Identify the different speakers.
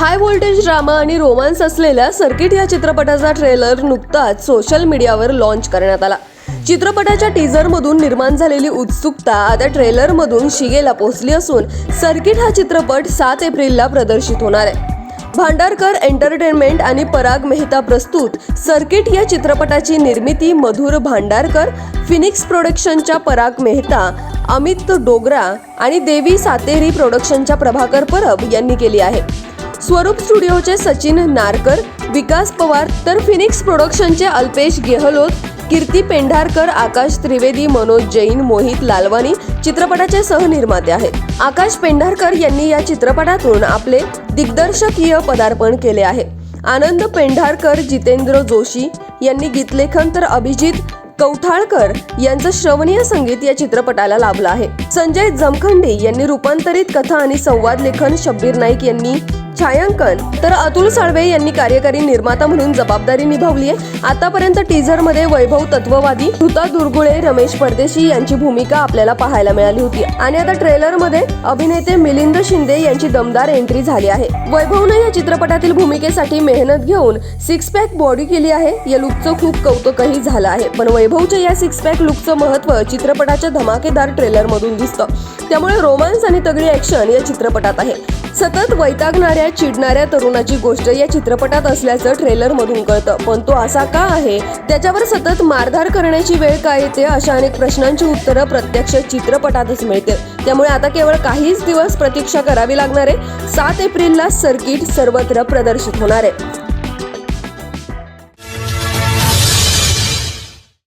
Speaker 1: हाय voltage drama आणि romance असलेल्या circuit या चित्रपटाचा ट्रेलर नुकताच सोशल मीडियावर लॉन्च करण्यात आला. चित्रपटाच्या टीझरमधून निर्माण झालेली उत्सुकता आता ट्रेलरमधून शिगेला पोहोचली असून सर्किट हा चित्रपट सात एप्रिलला प्रदर्शित होणार आहे. भांडारकर एंटरटेनमेंट आणि पराग मेहता प्रस्तुत सर्किट या चित्रपटाची निर्मिती मधुर भांडारकर फिनिक्स प्रोडक्शनच्या पराग मेहता अमित डोगरा आणि देवी सातेरी प्रोडक्शनच्या प्रभाकर परब यांनी केली आहे. स्वरूप स्टुडिओचे सचिन नारकर विकास पवार तर फिनिक्स प्रोडक्शनचे अल्पेश गेहलोत कीर्ती पेंढारकर आकाश त्रिवेदी मनोज जैन मोहित लालवानी चित्रपटाचे सहनिर्माते आहेत. आकाश पेंढारकर यांनी या चित्रपटातून आपले दिग्दर्शकीय पदार्पण केले आहे. आनंद पेंढारकर जितेंद्र जोशी यांनी गीतलेखन तर अभिजित कवठाळकर यांचं श्रवणीय संगीत या चित्रपटाला लाभलं आहे. संजय जमखंडी यांनी रूपांतरित कथा आणि संवाद लेखन शब्बीर नाईक यांनी छायांकन. तर अतुल साळवे यांनी कार्यकारी निर्माता म्हणून जबाबदारी निभावली आहे. आतापर्यंत टीझरमध्ये वैभव तत्ववादी धुता दुर्गुळे रमेश परदेशी यांची भूमिका आपल्याला पाहायला मिळाली होती. आणि आता ट्रेलरमध्ये अभिनेते मिलिंद शिंदे यांची दमदार एंट्री झाली आहे. वैभवनं या चित्रपटातील भूमिकेसाठी मेहनत घेऊन सिक्स पॅक बॉडी केली आहे. या लुकचं खूप कौतुकही झालं आहे. पण वैभवच्या या सिक्स पॅक लुकचं महत्त्व चित्रपटाच्या धमाकेदार ट्रेलर मधून दिसतं. त्यामुळे रोमांस आणि तगडी ऍक्शन या चित्रपटात आहे. सतत वैतागणाऱ्या चिडणाऱ्या तरुणाची गोष्ट या चित्रपटात असल्याचं ट्रेलर मधून कळतं. पण तो असा का आहे? त्याच्यावर सतत मारधार करण्याची वेळ का येते? अशा अनेक प्रश्नांची उत्तरं प्रत्यक्ष चित्रपटातच मिळतील. त्यामुळे आता केवळ काहीच दिवस प्रतीक्षा करावी लागणार आहे. सात एप्रिलला सर्किट सर्वत्र प्रदर्शित होणार आहे.